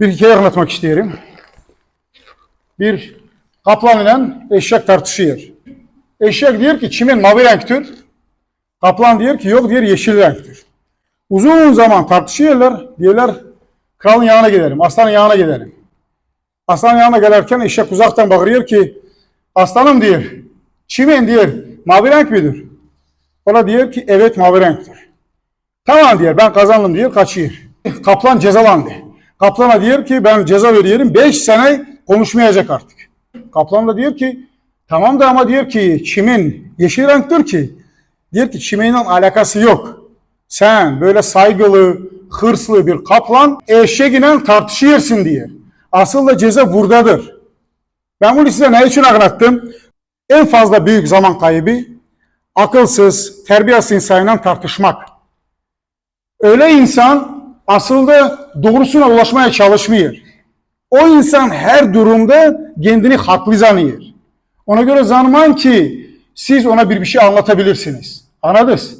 Bir hikaye anlatmak isterim. Bir kaplan ile eşek tartışıyor. Eşek diyor ki çimin mavi renktir. Kaplan diyor ki yok diyor yeşil renktir. Uzun zaman tartışıyorlar. Diyorlar kralın yanına gidelim, aslanın yanına gidelim. Aslanın yanına gelirken eşek uzaktan bakıyor ki aslanım diyor. Çimin diyor mavi renk midir? O da diyor ki evet mavi renktir. Tamam diyor ben kazandım diyor kaçıyor. Kaplan cezalandı. Kaplana diyor ki ben ceza veriyorum 5 sene konuşmayacak artık. Kaplan da diyor ki tamam da ama diyor ki çimin yeşil renktir ki. Diyor ki çimeyle alakası yok. Sen böyle saygılı, hırslı bir kaplan eşeğiyle tartışıyorsun diye. Asıl da ceza buradadır. Ben bunu size ne için anlattım? En fazla büyük zaman kaybı akılsız, terbiyesiz insanla tartışmak. Öyle insan aslında doğrusuna ulaşmaya çalışmıyor. O insan her durumda kendini haklı zanıyor. Ona göre zanmayın ki siz ona bir bir şey anlatabilirsiniz. Anladınız?